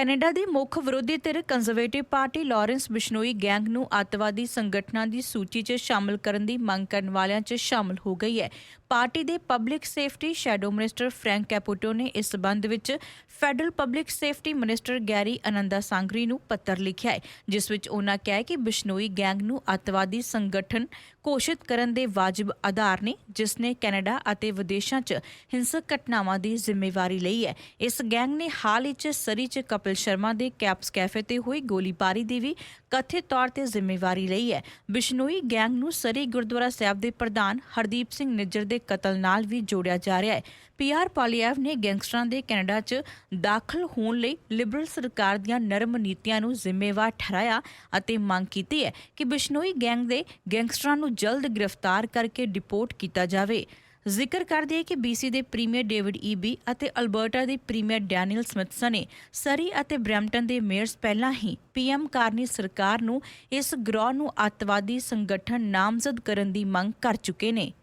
Canada ਦੀ ਮੁੱਖ ਵਿਰੋਧੀ ਧਿਰ conservative party Lawrence Bishnoi gang ਨੂੰ ਅੱਤਵਾਦੀ ਸੰਗਠਨਾਂ ਦੀ ਸੂਚੀ 'ਚ ਸ਼ਾਮਲ ਕਰਨ ਦੀ ਮੰਗ ਕਰਨ ਵਾਲਿਆਂ 'ਚ ਸ਼ਾਮਲ ਹੋ ਗਈ ਹੈ। ਪਾਰਟੀ ਦੇ public safety shadow minister Frank Caputo ਨੇ ਇਸ ਸਬੰਧ ਵਿੱਚ federal public safety minister Gary Anandasangaree ਨੂੰ ਪੱਤਰ ਲਿਖਿਆ ਹੈ, ਜਿਸ ਵਿੱਚ ਉਹਨਾਂ ਕਿਹਾ ਹੈ ਕਿ ਬਿਸ਼ਨੋਈ ਗੈਂਗ ਨੂੰ ਅੱਤਵਾਦੀ ਸੰਗਠਨ ਘੋਸ਼ਿਤ ਕਰਨ ਦੇ ਵਾਜਬ ਆਧਾਰ ਨੇ, ਜਿਸ ਨੇ ਕੈਨੇਡਾ ਅਤੇ ਵਿਦੇਸ਼ਾਂ 'ਚ ਹਿੰਸਕ ਘਟਨਾਵਾਂ ਦੀ ਜ਼ਿੰਮੇਵਾਰੀ ਲਈ ਹੈ। ਇਸ ਗੈਂਗ ਨੇ ਹਾਲ ਹੀ 'ਚ ਸਰੀ 'ਚ ਕਪਿਲ ਸ਼ਰਮਾ ਦੇ ਕੈਪਸ ਕੈਫੇ ਤੇ ਹੋਈ ਗੋਲੀਬਾਰੀ ਦੀ ਵੀ ਕਥਿਤ ਤੌਰ ਤੇ ਜ਼ਿੰਮੇਵਾਰੀ ਲਈ ਹੈ। ਬਿਸ਼ਨੋਈ ਗੈਂਗ ਨੂੰ ਸਰੀ ਗੁਰਦੁਆਰਾ ਸਾਹਿਬ ਦੇ ਪ੍ਰਧਾਨ ਹਰਦੀਪ ਸਿੰਘ ਨਿੱਜਰ ਦੇ ਕਤਲ ਨਾਲ ਵੀ ਜੋੜਿਆ ਜਾ ਰਿਹਾ ਹੈ। ਪੀਆਰ ਪਾਲੀਐਵ ਨੇ ਗੈਂਗਸਟਰਾਂ ਦੇ ਕੈਨੇਡਾ 'ਚ ਦਾਖਲ ਹੋਣ ਲਈ ਲਿਬਰਲ ਸਰਕਾਰ ਦੀਆਂ ਨਰਮ ਨੀਤੀਆਂ ਨੂੰ ਜ਼ਿੰਮੇਵਾਰ ਠਹਿਰਾਇਆ ਅਤੇ ਮੰਗ ਕੀਤੀ ਹੈ ਕਿ ਬਿਸ਼ਨੋਈ ਗੈਂਗ ਦੇ ਗੈਂਗਸਟਰਾਂ ਨੂੰ ਜਲਦ ਗ੍ਰਿਫਤਾਰ ਕਰਕੇ ਡਿਪੋਰਟ ਕੀਤਾ ਜਾਵੇ। ਜ਼ਿਕਰ ਕਰਦੇ ਹੈ ਕਿ BC ਦੇ ਪ੍ਰੀਮੀਅਰ ਡੇਵਿਡ ਈਬੀ ਅਤੇ ਅਲਬਰਟਾ ਦੇ ਪ੍ਰੀਮੀਅਰ ਡੈਨੀਅਲ ਸਮਿਥਸਨ ਨੇ ਸਰੀ ਅਤੇ ਬ੍ਰੈਂਪਟਨ ਦੇ ਮੇਅਰਸ ਪਹਿਲਾਂ ਹੀ ਪੀਐਮ ਕਾਰਨੀ ਸਰਕਾਰ ਨੂੰ ਇਸ ਗਰੋਹ ਨੂੰ ਅੱਤਵਾਦੀ ਸੰਗਠਨ ਨਾਮਜ਼ਦ ਕਰਨ ਦੀ ਮੰਗ ਕਰ ਚੁੱਕੇ ਨੇ।